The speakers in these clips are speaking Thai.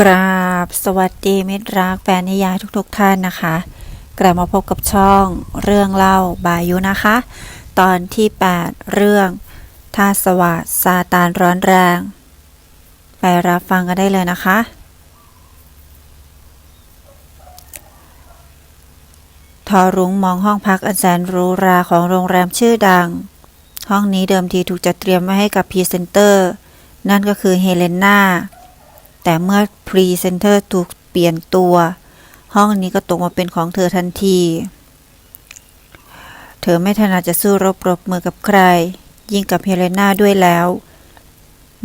กราบสวัสดีมิตรรักแฟนนิยายทุกๆท่านนะคะ กลับมาพบกับช่องเรื่องเล่าบายุนะคะ ตอนที่ 8 เรื่องท่าสวัสดซาตานร้อนแรง ไปรับฟังกันได้เลยนะคะ ทอรุ้งมองห้องพักอันแสนหรูราของโรงแรมชื่อดัง ห้องนี้เดิมทีถูกจัดเตรียมไว้ให้กับพรีเซนเตอร์ นั่นก็คือเฮเลนา แต่เมื่อพรีเซนเตอร์ถูกเปลี่ยนตัว ห้องนี้ก็ตกมาเป็นของเธอทันที เธอไม่ถนัดจะสู้รบปรบมือกับใคร ยิ่งกับเฮเลนาด้วยแล้ว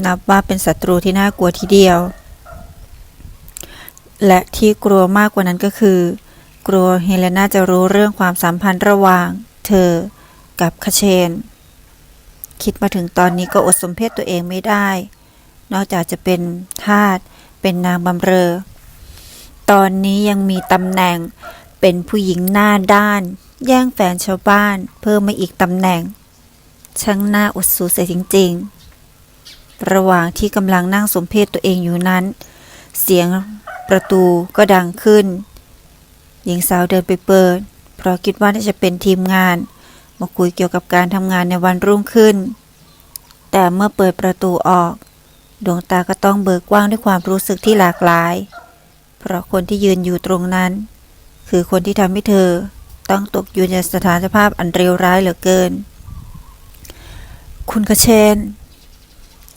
นับว่าเป็นศัตรูที่น่ากลัวทีเดียว และที่กลัวมากกว่านั้นก็คือ กลัวเฮเลนาจะรู้เรื่องความสัมพันธ์ระหว่าง เธอกับคาเชน คิดมาถึงตอนนี้ก็อดสมเพศตัวเองไม่ได้ นอกจากจะเป็นทาส เป็นนางบำเรอ ตอนนี้ยังมีตำแหน่งเป็นผู้หญิงหน้าด้าน แย่งแฟนชาวบ้าน เพิ่มมาอีกตำแหน่ง ช่างหน่าอดสูเสียจริง ๆ ระหว่างที่กำลังนั่งสมเพศตัวเองอยู่นั้น เสียงประตูก็ดังขึ้น หญิงสาวเดินไปเปิด เพราะคิดว่าน่าจะเป็นทีมงาน มาคุยเกี่ยวกับการทำงานในวันรุ่งขึ้น แต่เมื่อเปิดประตูออก ดวงตาก็ต้องเบิกกว้างด้วยความรู้สึกที่หลากหลาย เพราะคนที่ยืนอยู่ตรงนั้น คือคนที่ทำให้เธอต้องตกอยู่ในสถานสภาพอันเลวร้ายเหลือเกิน คุณกระเชน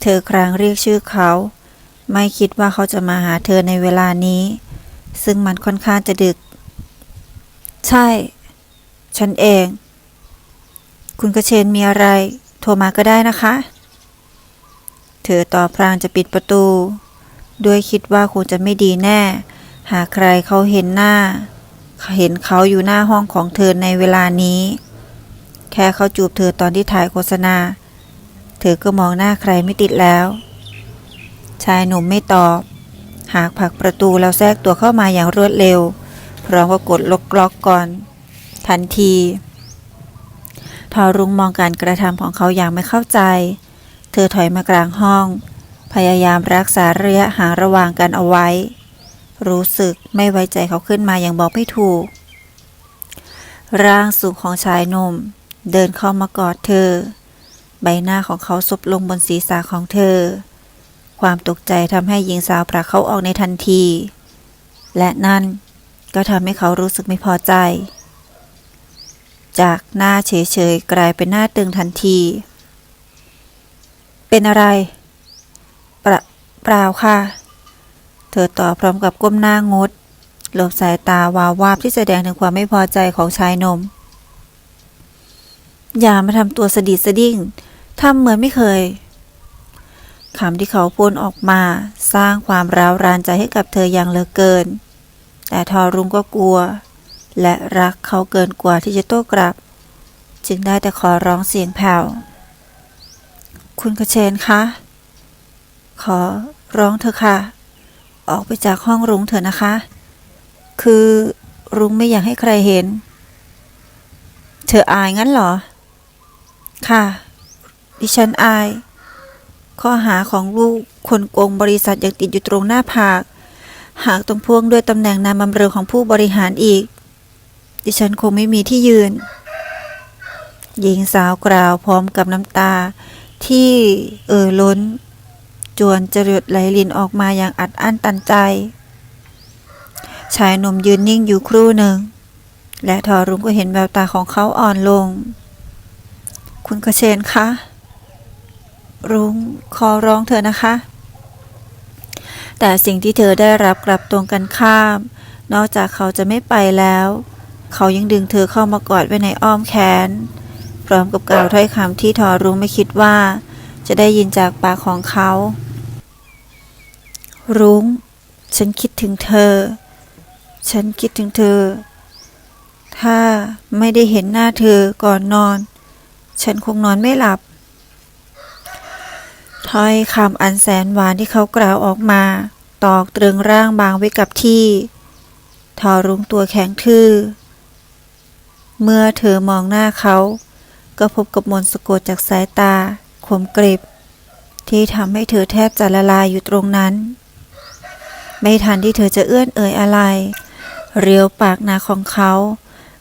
เธอครางเรียกชื่อเขา ไม่คิดว่าเขาจะมาหาเธอในเวลานี้ ซึ่งมันค่อนข้างจะดึก ใช่ ฉันเอง คุณกระเชนมีอะไร โทรมาก็ได้นะคะ เธอต่อพรางจะปิดประตู ด้วยคิดว่าคงจะไม่ดีแน่ หากใครเขาเห็นหน้า เห็นเขาอยู่หน้าห้องของเธอในเวลานี้ แค่เขาจูบเธอตอนที่ถ่ายโฆษณา เธอก็มองหน้าใครไม่ติดแล้ว ชายหนุ่มไม่ตอบ หากผลักประตูแล้วแทรกตัวเข้ามาอย่างรวดเร็ว พร้อมกับกดล็อกล็อกก่อน ทันที ทอรุงมองการกระทำของเขาอย่างไม่เข้าใจ เธอถอยมากลางห้อง พยายามรักษาระยะห่างระหว่างกันเอาไว้ รู้สึกไม่ไว้ใจเขาขึ้นมาอย่างบอกไม่ถูก ร่างสูงของชายหนุ่ม เดินเข้ามากอดเธอ ใบหน้าของเขาซบลงบนศีรษะของเธอ ความตกใจทำให้หญิงสาวผลักเขาออกในทันที และนั่นก็ทำให้เขารู้สึกไม่พอใจ จากหน้าเฉยๆกลายเป็นหน้าตึงทันที เป็นอะไรเปล่าเปล่าค่ะ เธอตอบพร้อมกับก้มหน้างดหลบสายตาวาววาบที่แสดงถึงความไม่พอใจของชายนม อย่ามาทำตัวสดิดสดิ้งทำเหมือนไม่เคยคำที่เขาพูดออกมา สร้างความร้าวรานใจให้กับเธออย่างเหลือเกิน แต่ทอรุงก็กลัว และรักเขาเกินกว่าที่จะโต้กลับ จึงได้แต่ขอร้องเสียงแผ่ว คุณกระเชนคะ ขอร้องเธอะค่ะ ออกไปจากห้องรุ้งเถอะนะคะ คือรุ้งไม่อยากให้ใครเห็น เธออายงั้นเหรอ ค่ะ ดิฉันอาย ข้อหาของลูกคนโกงบริษัทยังติดอยู่ตรงหน้าผาก หากต้องพ่วงด้วยตำแหน่งนามบำเรอของผู้บริหารอีก ดิฉันคงไม่มีที่ยืนหญิงสาวกล่าวพร้อมกับน้ำตา ที่เอ่อล้น จวนจะหยดไหลลินออกมาอย่างอัดอั้นตันใจ ชายหนุ่มยืนนิ่งอยู่ครู่หนึ่ง และทอรุ้งก็เห็นแววตาของเขาอ่อนลง คุณกระเชนคะ รุ้งขอร้องเธอนะคะ แต่สิ่งที่เธอได้รับกลับตรงกันข้าม นอกจากเขาจะไม่ไปแล้ว เขายังดึงเธอเข้ามากอดไว้ในอ้อมแขน ร้อมกับกล่าวถ้อยคำที่ทอรุ้งไม่คิดว่า จะได้ยินจากปากของเขา รุ้ง ฉันคิดถึงเธอ ฉันคิดถึงเธอ ถ้าไม่ได้เห็นหน้าเธอก่อนนอน ฉันคงนอนไม่หลับ ถ้อยคำอันแสนหวานที่เขากล่าวออกมา ตอกตรึงร่างบางไว้กับที่ ทอรุ้งตัวแข็งทื่อเมื่อเธอมองหน้าเขา ก็พบกับมนสะกดจากสายตาคมกริบ ที่ทำให้เธอแทบจะละลายอยู่ตรงนั้น ไม่ทันที่เธอจะเอื้อนเอ่ยอะไร เรียวปากหนาของเขา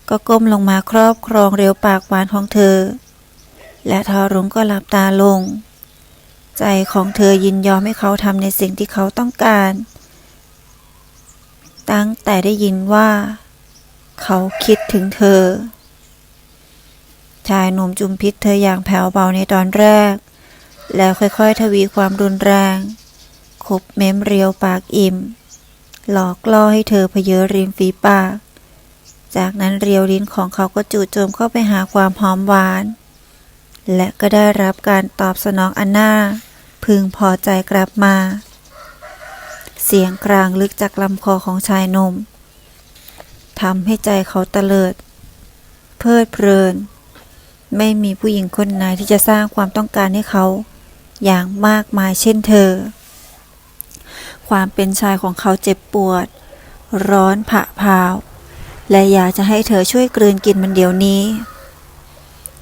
ก็ก้มลงมาครอบครองเรียวปากหวานของเธอ และทอรุ้งก็หลับตาลง ใจของเธอยินยอมให้เขาทำในสิ่งที่เขาต้องการ ตั้งแต่ได้ยินว่า เขาคิดถึงเธอ ชายหนุ่มจุมพิษเธออย่างแผ่วเบาในตอนแรก แล้วค่อยๆ ทวีความรุนแรงคบเม้มเรียวปากอิ่ม หลอกล่อให้เธอเพเยอริมฝีปาก จากนั้นเรียวลิ้นของเขาก็จู่โจมเข้าไปหาความหอมหวาน และก็ได้รับการตอบสนองอันน่าพึงพอใจกลับมา เสียงกลางลึกจากลำคอของชายนมทำให้ใจเขาตะเลิด เพลิดเพลิน ไม่มีผู้หญิงคนไหนที่จะสร้างความต้องการให้เขา อย่างมากมายเช่นเธอ ความเป็นชายของเขาเจ็บปวด ร้อนผะพาว และอยากจะให้เธอช่วยกลืนกินมันเดี๋ยวนี้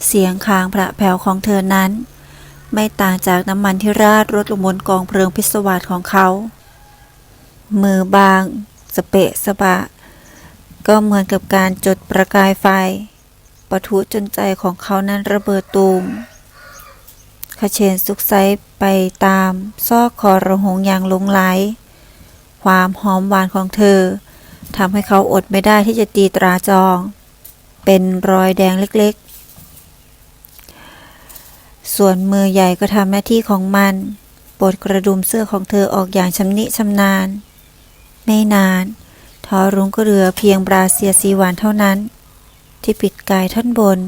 เสียงคางพระแผ่วของเธอนั้น ไม่ต่างจากน้ำมันที่ราดรถลงบนกองเพลิงพิศวาสของเขา มือบางสเปะสะบะก็เหมือนกับการจุดประกายไฟ ปะทุจนใจของเขานั้นระเบิดตูมขเชนซุกไซไปตาม ซอกคอระหงอย่างหลงไหล ความหอมหวานของเธอทำให้เขาอดไม่ได้ที่จะตีตราจอง เป็นรอยแดงเล็กๆ ส่วนมือใหญ่ก็ทำหน้าที่ของมันปลดกระดุมเสื้อของเธอออกอย่างชำนิชำนาญ ไม่นาน ทอรุ้งก็เหลือเพียงบราเซียสีหวานเท่านั้น ที่ปิดกายท่อนบน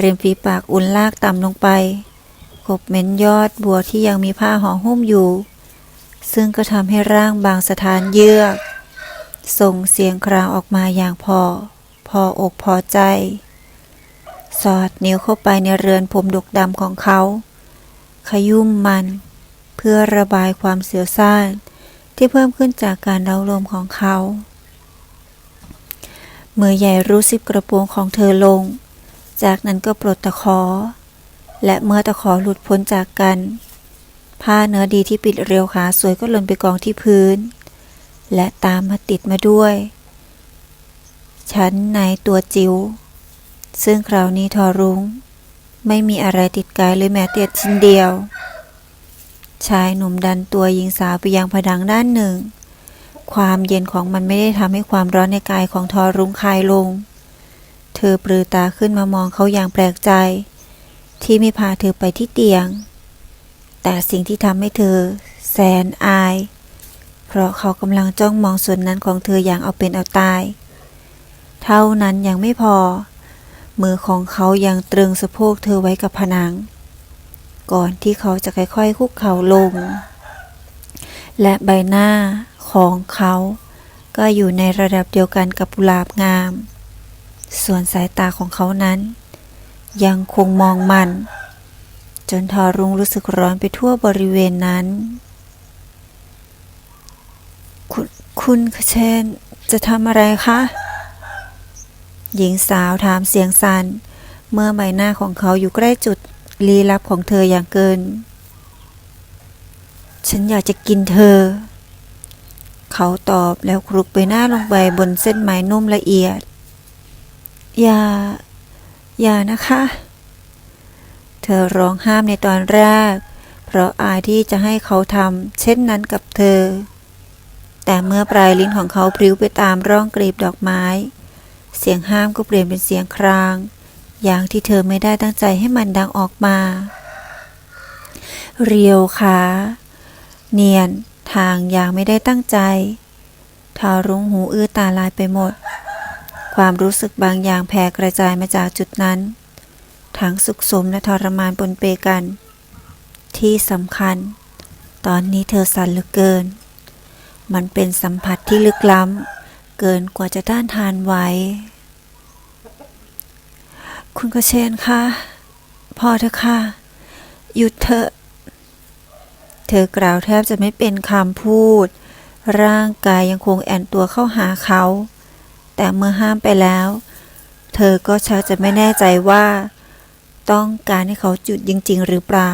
ริมฝีปากอุ่นลากต่ำลงไปกบเหม้นยอดบัวที่ยังมีผ้าห่อหุ้มอยู่ ซึ่งก็ทำให้ร่างบางสถานเยือก ส่งเสียงครางออกมาอย่างพอ พออกพอใจ สอดนิ้วเข้าไปในเรือนผมดกดำของเขา ขยุ่มมัน เพื่อระบายความเสียวซ่านที่เพิ่มขึ้นจากการเล้าลมของเขา มือใหญ่รู้สิบกระปรงของเธอลง จากนั้นก็ปลดตะขอ และเมื่อตะขอหลุดพ้นจากกัน ผ้าเนื้อดีที่ปิดเรียวขาสวยก็หล่นไปกองที่พื้น และตามมาติดมาด้วย ชั้นในตัวจิ๋วซึ่งคราวนี้ทอรุง้ง ไม่มีอะไรติดกายเลยแม้แต่ชิ้นเดียว ชายหนุ่มดันตัวหญิงสาวไปยังผนังด้านหนึ่ง ความเย็นของมันไม่ได้ทำให้ความร้อนในกายของทอรุ้งคลายลง เธอปลือตาขึ้นมามองเขาอย่างแปลกใจ ที่ไม่พาเธอไปที่เตียง แต่สิ่งที่ทำให้เธอ แสนอาย เพราะเขากำลังจ้องมองส่วนนั้นของเธออย่างเอาเป็นเอาตาย เท่านั้นยังไม่พอ มือของเขายังตรึงสะโพกเธอไว้กับผนัง ก่อนที่เขาจะค่อยๆคุกเข่าลง และใบหน้า ของเขา ก็อยู่ในระดับเดียวกันกับกุหลาบงาม ส่วนสายตาของเขานั้น ยังคงมองมัน จนทอรุงรู้สึกร้อนไปทั่วบริเวณนั้น คุณคุณเชนจะทำอะไรคะ หญิงสาวถามเสียงสัน่นเมื่อใบหน้าของเขาอยู่ใกล้จุดลี้ลับของเธออย่างเกิน ฉันอยากจะกินเธอ เขาตอบแล้วคลุกไปหน้าลงไปบนเส้นไม้นุ่มละเอียด อย่า อย่านะคะ เธอร้องห้ามในตอนแรก เพราะอายที่จะให้เขาทำเช่นนั้นกับเธอ แต่เมื่อปลายลิ้นของเขาพลิ้วไปตามร่องกลีบดอกไม้ เสียงห้ามก็เปลี่ยนเป็นเสียงคราง อย่างที่เธอไม่ได้ตั้งใจให้มันดังออกมา เรียวขาเนียน ทางอย่างไม่ได้ตั้งใจทารุ้งหูอื้อตาลายไปหมด ความรู้สึกบางอย่างแผ่กระจายมาจากจุดนั้น ทั้งสุขสมและทรมานปนเปกัน ที่สำคัญ ตอนนี้เธอสั่นเหลือเกิน มันเป็นสัมผัสที่ลึกล้ำ เกินกว่าจะต้านทานไหวคุณกระเชนคะพอเถอะค่ะ หยุดเถอะ เธอกล่าวแทบจะไม่เป็นคำพูด ร่างกายยังคงแอนตัวเข้าหาเขา แต่เมื่อห้ามไปแล้ว เธอก็ชักจะไม่แน่ใจว่า ต้องการให้เขาจุดจริง ๆ หรือเปล่า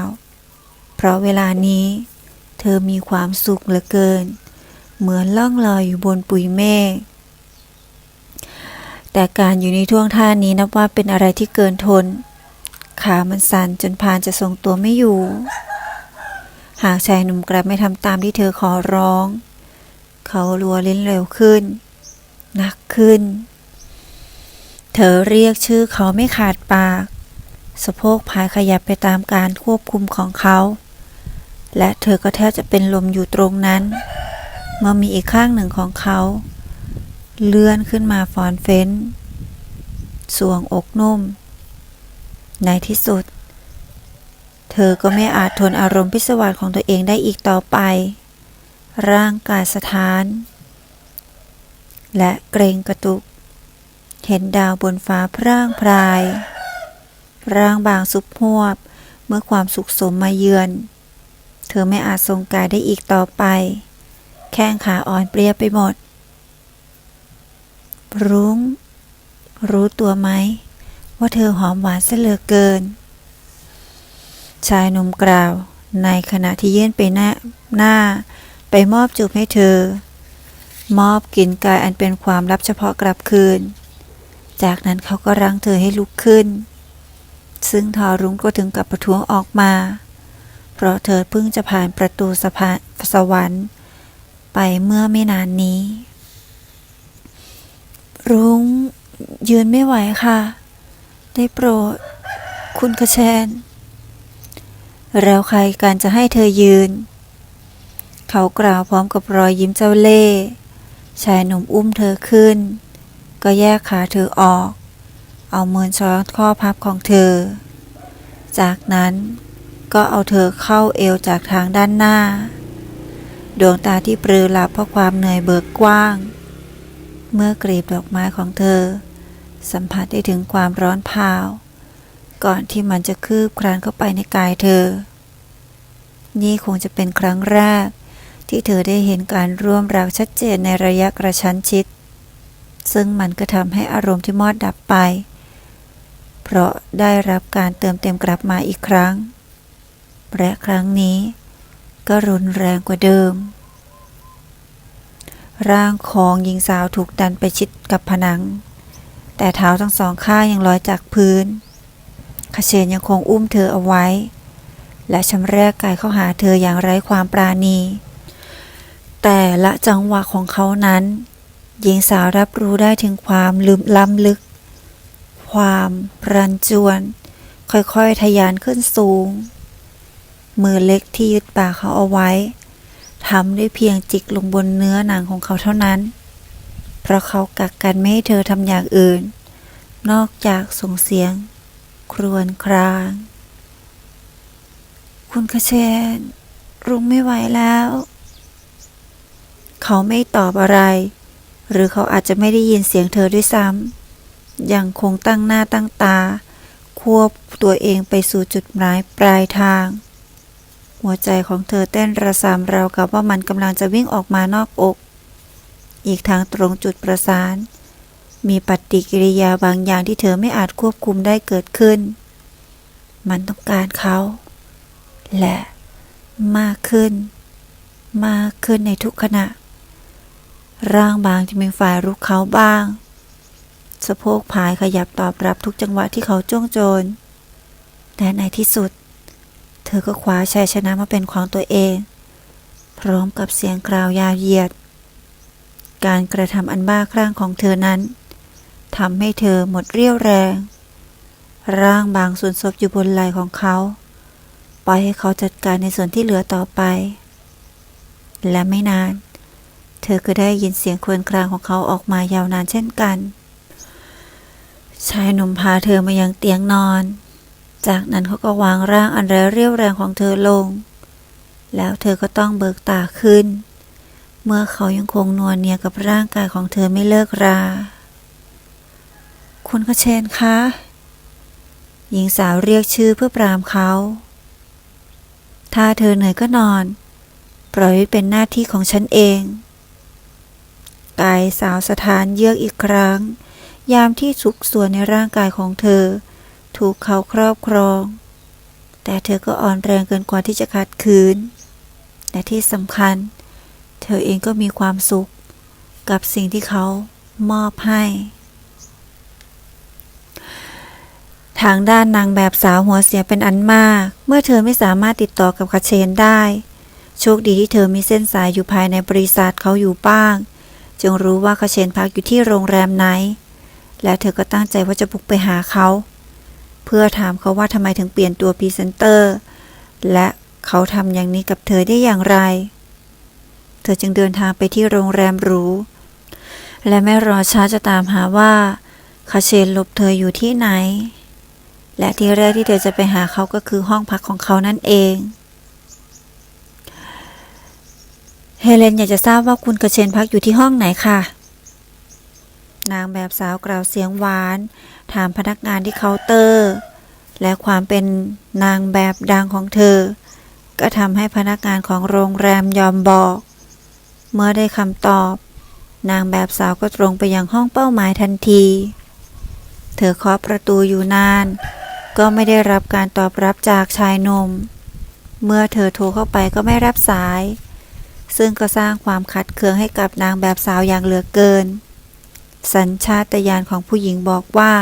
เพราะเวลานี้ เธอมีความสุขเหลือเกิน เหมือนล่องลอยอยู่บนปุยเมฆแต่การอยู่ในท่วงท่านี้นับว่าเป็นอะไรที่เกินทน ขามันสั่นจนพานจะทรงตัวไม่อยู่ หากชายหนุ่มกลับไม่ทำตามที่เธอขอร้อง เขารัวลิ้นเร็วขึ้นหนักขึ้น เธอเรียกชื่อเขาไม่ขาดปาก สะโพกพายขยับไปตามการควบคุมของเขา และเธอก็แทบจะเป็นลมอยู่ตรงนั้น เมื่อมีอีกข้างหนึ่งของเขา เลื่อนขึ้นมาฟอนเฟ้น สวงอกนุ่ม ในที่สุด เธอก็ไม่อาจทนอารมณ์พิศวาสของตัวเองได้อีกต่อไป ร่างกายสถาน และเกรงกระตุก เห็นดาวบนฟ้าพร่างพราย ร่างบางสุบหวบ เมื่อความสุขสมมาเยือน เธอไม่อาจทรงกายได้อีกต่อไป แข้งขาอ่อนเปรียไปหมด รุ้ง รู้ตัวไหม ว่าเธอหอมหวานเสเหลือเกิน ชายหนุ่มกล่าว ในขณะที่ยื่นไปหน้าหน้า ไปมอบจูบให้เธอ มอบกลิ่นกายอันเป็นความลับเฉพาะกลับคืน จากนั้นเขาก็รั้งเธอให้ลุกขึ้น ซึ่งทอรุ้งก็ถึงกับประท้วงออกมา เพราะเธอเพิ่งจะผ่านประตูสะพานสวรรค์ ไปเมื่อไม่นานนี้ รุ้งยืนไม่ไหวค่ะ ได้โปรด คุณกระแชน แล้วใครการจะให้เธอยืน เขากล่าวพร้อมกับรอยยิ้มเจ้าเล่ห์ชายหนุ่มอุ้มเธอขึ้น ก็แยกขาเธอออก เอามือช้อนข้อพับของเธอ จากนั้นก็เอาเธอเข้าเอวจากทางด้านหน้า ดวงตาที่ปรือหลับเพราะความเหนื่อยเบิกกว้าง เมื่อกรีบดอกไม้ของเธอ สัมผัสได้ถึงความร้อนเผา ก่อนที่มันจะคืบคลานเข้าไปในกายเธอ นี่คงจะเป็นครั้งแรก ที่เธอได้เห็นการร่วมรักชัดเจนในระยะกระชั้นชิด ซึ่งมันก็ทำให้อารมณ์ที่มอดดับไป เพราะได้รับการเติมเต็มกลับมาอีกครั้ง และครั้งนี้ ก็รุนแรงกว่าเดิม ร่างของหญิงสาวถูกดันไปชิดกับผนังแต่เท้าทั้งสองข้างยังลอยจากพื้น คาเชนยังคงอุ้มเธอเอาไว้ และชำแรกกายเข้าหาเธออย่างไร้ความปราณี แต่ละจังหวะของเขานั้น หญิงสาวรับรู้ได้ถึงความลืมล้ำลึก ความรันจวน ค่อยๆทะยานขึ้นสูง มือเล็กที่ยึดปากเขาเอาไว้ทำด้วยเพียงจิกลงบนเนื้อหนังของเขาเท่านั้น เพราะเขากักกันไม่ให้เธอทำอย่างอื่น นอกจากส่งเสียง ครวญคราง คุณคเชนรุ้งไม่ไหวแล้ว เขาไม่ตอบอะไร หรือเขาอาจจะไม่ได้ยินเสียงเธอด้วยซ้ำยังคงตั้งหน้าตั้งตา ควบตัวเองไปสู่จุดหมายปลายทาง หัวใจของเธอเต้นระสำราวกับว่ามันกำลังจะวิ่งออกมานอกอก อีกทางตรงจุดประสาน มีปฏิกิริยาบางอย่างที่เธอไม่อาจควบคุมได้เกิดขึ้น มันต้องการเขา และมากขึ้น มากขึ้นในทุกขณะ ร่างบางจะเป็นฝ่ายรุกเขาบ้าง สะโพกผายขยับตอบรับทุกจังหวะที่เขาจ้องโจรและในที่สุด เธอก็คว้าชัยชนะมาเป็นของตัวเอง พร้อมกับเสียงกล่าวยาวเหยียด การกระทำอันบ้าคลั่งของเธอนั้น ทำให้เธอหมดเรี่ยวแรง ร่างบางส่วนซบอยู่บนไหล่ของเขา ปล่อยให้เขาจัดการในส่วนที่เหลือต่อไป และไม่นาน เธอก็ได้ยินเสียงครวญครางของเขาออกมายาวนานเช่นกัน ชายหนุ่มพาเธอมายังเตียงนอน จากนั้นเขาก็วางร่างอันไร้เรี่ยวแรงของเธอลง แล้วเธอก็ต้องเบิกตาขึ้น เมื่อเขายังคงนวลเนียกับร่างกายของเธอไม่เลิกรา คุณกระเชนคะ หญิงสาวเรียกชื่อเพื่อปรามเขา ถ้าเธอเหนื่อยก็นอน ปล่อยไว้เป็นหน้าที่ของฉันเอง กายสาวสถานเยือกอีกครั้ง ยามที่สุกส่วนในร่างกายของเธอ ถูกเขาครอบครอง แต่เธอก็อ่อนแรงเกินกว่าที่จะขัดขืน และที่สำคัญ เธอเองก็มีความสุข กับสิ่งที่เขามอบให้ ทางด้านนางแบบสาวหัวเสียเป็นอันมาก เมื่อเธอไม่สามารถติดต่อกับคาเชนได้ โชคดีที่เธอมีเส้นสายอยู่ภายในบริษัทเขาอยู่บ้าง จึงรู้ว่าคาเชนพักอยู่ที่โรงแรมไหน และเธอก็ตั้งใจว่าจะบุกไปหาเขา เพื่อถามเขาว่าทำไมถึงเปลี่ยนตัวพรีเซนเตอร์ และเขาทำอย่างนี้กับเธอได้อย่างไร เธอจึงเดินทางไปที่โรงแรมหรูและไม่รอช้าจะตามหาว่าคาเชนหลบเธออยู่ที่ไหน และที่แรกที่เธอจะไปหาเขาก็คือห้องพักของเขานั่นเองเฮเลนอยากจะทราบว่าคุณคาเชนพักอยู่ที่ห้องไหนค่ะ นางแบบสาวกล่าวเสียงหวาน ถามพนักงานที่เคาน์เตอร์ และความเป็นนางแบบดังของเธอ ก็ทำให้พนักงานของโรงแรมยอมบอก เมื่อได้คำตอบ นางแบบสาวก็ตรงไปยังห้องเป้าหมายทันที เธอเคาะประตูอยู่นาน ก็ไม่ได้รับการตอบรับจากชายหนุ่ม เมื่อเธอโทรเข้าไปก็ไม่รับสาย ซึ่งก็สร้างความขัดเคืองให้กับนางแบบสาวอย่างเหลือเกิน สัญชาตญาณของผู้หญิงบอกว่า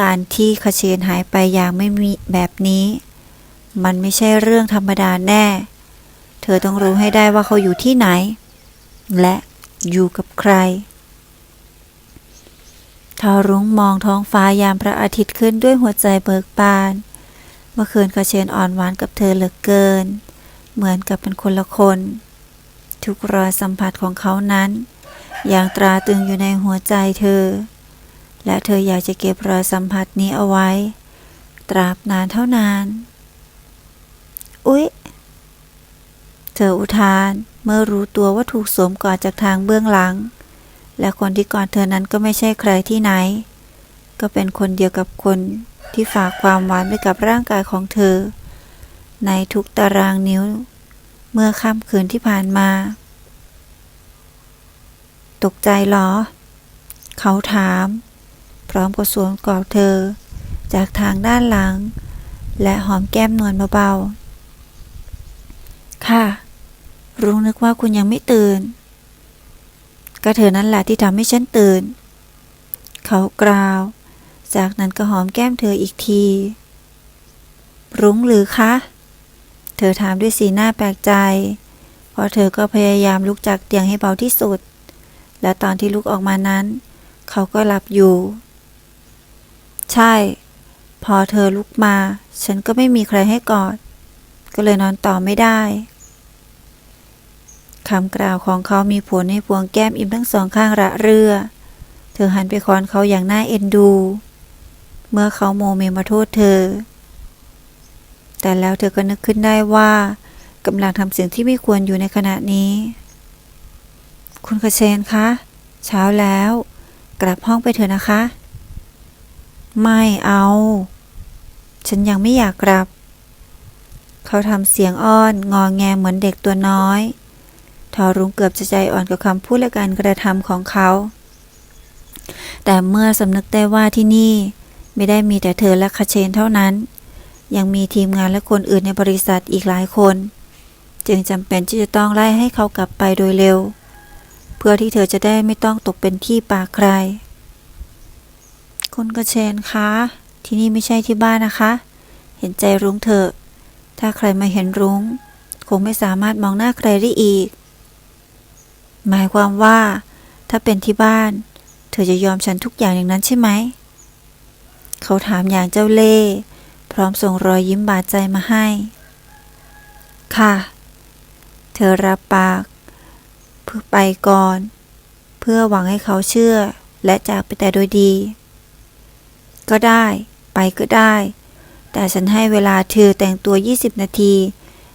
การที่คาเชนหายไปอย่างไม่มีแบบนี้ มันไม่ใช่เรื่องธรรมดาแน่ เธอต้องรู้ให้ได้ว่าเขาอยู่ที่ไหน และอยู่กับใคร ทารุ้งมองท้องฟ้ายามพระอาทิตย์ขึ้นด้วยหัวใจเบิกบาน เมื่อคืนคาเชนอ่อนหวานกับเธอเหลือเกิน เหมือนกับเป็นคนละคน ทุกรอยสัมผัสของเขานั้น อย่างตราตรึงอยู่ในหัวใจเธอ และเธออยากจะเก็บรอยสัมผัสนี้เอาไว้ ตราบนานเท่านาน อุ๊ย เธออุทานเมื่อรู้ตัวว่าถูกสวมกอดจากทางเบื้องหลัง และคนที่กอดเธอนั้นก็ไม่ใช่ใครที่ไหน ก็เป็นคนเดียวกับคนที่ฝากความหวานไว้กับร่างกายของเธอ ในทุกตารางนิ้ว เมื่อค่ำคืนที่ผ่านมา ตกใจหรอ เขาถาม พร้อมกับสวมกอดเธอ จากทางด้านหลัง และหอมแก้มนวลเบาๆ ค่ะรุ้นึกว่าคุณยังไม่ตื่น ก็เธอนั่นแหละที่ทำให้ฉันตื่น เขากล่าว จากนั้นก็หอมแก้มเธออีกที รุ้งหรือคะ เธอถามด้วยสีหน้าแปลกใจ เพราะเธอก็พยายามลุกจากเตียงให้เบาที่สุด และตอนที่ลุกออกมานั้น เขาก็หลับอยู่ ใช่ พอเธอลุกมา ฉันก็ไม่มีใครให้กอด ก็เลยนอนต่อไม่ได้ คำกล่าวของเขามีผลให้พวงแก้มอิ่มทั้งสองข้างระเรือ เธอหันไปค้อนเขาอย่างน่าเอ็นดู เมื่อเขาโมเมมาโทษเธอ แต่แล้วเธอก็นึกขึ้นได้ว่ากำลังทำสิ่งที่ไม่ควรอยู่ในขณะนี้ คุณคาเชนคะ เช้าแล้ว กลับห้องไปเถอะนะคะ ไม่เอา ฉันยังไม่อยากกลับ เขาทำเสียงอ้อนงอแงเหมือนเด็กตัวน้อย ทอรุงเกือบจะใจอ่อนกับคำพูดและการกระทำของเขา แต่เมื่อสำนึกได้ว่าที่นี่ไม่ได้มีแต่เธอและคาเชนเท่านั้น ยังมีทีมงานและคนอื่นในบริษัทอีกหลายคน จึงจำเป็นที่จะต้องไล่ให้เขากลับไปโดยเร็ว เพื่อที่เธอจะได้ไม่ต้องตกเป็นที่ปากใคร คุณกระเชนคะ ที่นี่ไม่ใช่ที่บ้านนะคะ เห็นใจรุ้งเถอะ ถ้าใครมาเห็นรุ้ง คงไม่สามารถมองหน้าใครได้อีก หมายความว่า ถ้าเป็นที่บ้าน เธอจะยอมฉันทุกอย่างอย่างนั้นใช่ไหม เขาถามอย่างเจ้าเล่ห์พร้อมส่งรอยยิ้มบาดใจมาให้ ค่ะ เธอรับปาก เพื่อไปก่อน เพื่อหวังให้เขาเชื่อ และจากไปแต่โดยดี ก็ได้ ไปก็ได้ แต่ฉันให้เวลาเธอแต่งตัว 20 นาที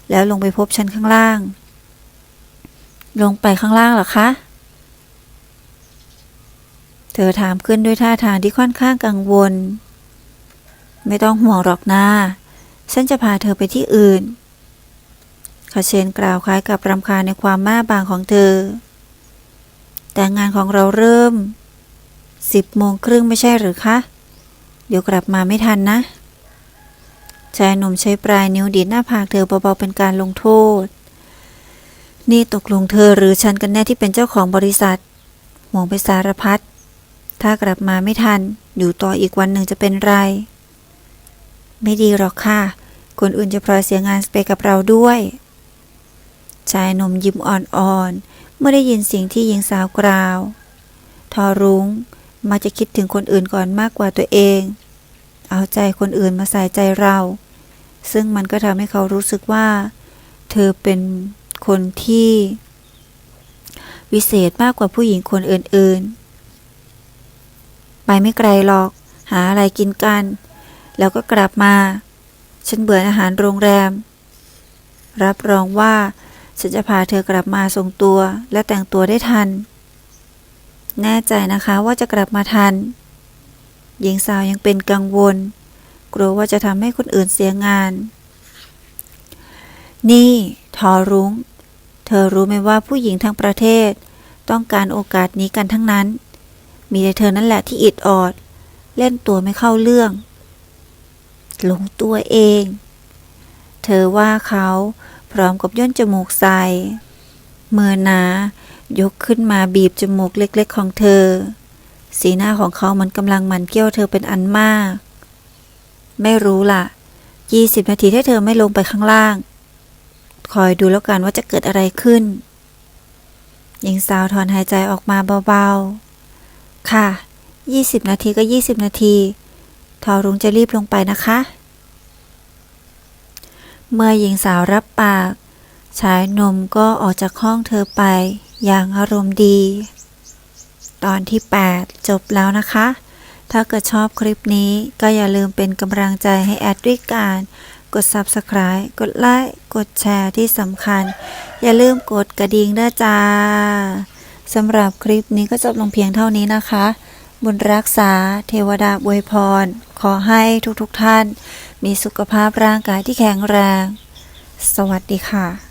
แล้วลงไปพบฉันข้างล่าง ลงไปข้างล่างหรอคะ เธอถามขึ้นด้วยท่าทางที่ค่อนข้างกังวล ไม่ต้องห่วงหรอกนาฉันจะพาเธอไปที่อื่นคาเชนกล่าวคล้ายกับรำคาญในความม่าบางของเธอ แต่งานของเราเริ่มสิบโมงครึ่งไม่ใช่หรือคะ เดี๋ยวกลับมาไม่ทันนะชายหนุ่มใช้ปลายนิ้วดีดหน้าผากเธอเบาๆเป็นการลงโทษ นี่ตกลงเธอหรือฉันกันแน่ที่เป็นเจ้าของบริษัทมองไปสารพัด ถ้ากลับมาไม่ทัน อยู่ต่ออีกวันหนึ่งจะเป็นไร ไม่ดีหรอกค่ะ คนอื่นจะพลอยเสียงานไปกับเราด้วย ชายหนุ่มยิ้มอ่อนๆ เมื่อได้ยินสิ่งที่หญิงสาวกล่าว ทอรุ้งมักจะคิดถึงคนอื่นก่อนมากกว่าตัวเอง เอาใจคนอื่นมาใส่ใจเรา ซึ่งมันก็ทำให้เขารู้สึกว่า เธอเป็น คนที่ วิเศษมากกว่าผู้หญิงคนอื่นๆ ไปไม่ไกลหรอก หาอะไรกินกัน แล้วก็กลับมา ฉันเบื่ออาหารโรงแรม รับรองว่า ฉันจะพาเธอกลับมาทรงตัวและแต่งตัวได้ทัน แน่ใจนะคะว่าจะกลับมาทัน หญิงสาวยังเป็นกังวล กลัวว่าจะทำให้คนอื่นเสียงานนี่ ทอรุง้ง ธอรู้ไหมว่าผู้หญิงทั้งประเทศ ต้องการโอกาสนี้กันทั้งนั้น มีแต่เธอนั่นแหละที่อิดออด เล่นตัวไม่เข้าเรื่อง หลงตัวเอง เธอว่าเขาพร้อมกับย่นจมูกใส่เมื่อนา ยกขึ้นมาบีบจมูกเล็กๆของเธอ สีหน้าของเขามันกำลังหมันเกี้ยวเธอเป็นอันมาก ไม่รู้ล่ะยี่สิบนาทีที่เธอไม่ลงไปข้างล่าง คอยดูแล้วกันว่าจะเกิดอะไรขึ้น หญิงสาวถอนหายใจออกมาเบาๆ ค่ะยี่สิบนาทีก็ยี่สิบนาที ทอรุงจะรีบลงไปนะคะ เมื่อหญิงสาวรับปาก ชายหนมก็ออกจากห้องเธอไป อย่างอารมณ์ดี ตอนที่ 8 จบแล้วนะคะ ถ้าเกิดชอบคลิปนี้ก็อย่าลืมเป็นกำลังใจให้แอดด้วยการ กด Subscribe กดไลค์กดแชร์ที่สำคัญ อย่าลืมกดกระดิ่งด้วยจ้าสำหรับคลิปนี้ก็จบลงเพียงเท่านี้นะคะ บุญรักษา เทวดาอวยพร ขอให้ทุกๆทท่าน มีสุขภาพร่างกายที่แข็งแรง สวัสดีค่ะ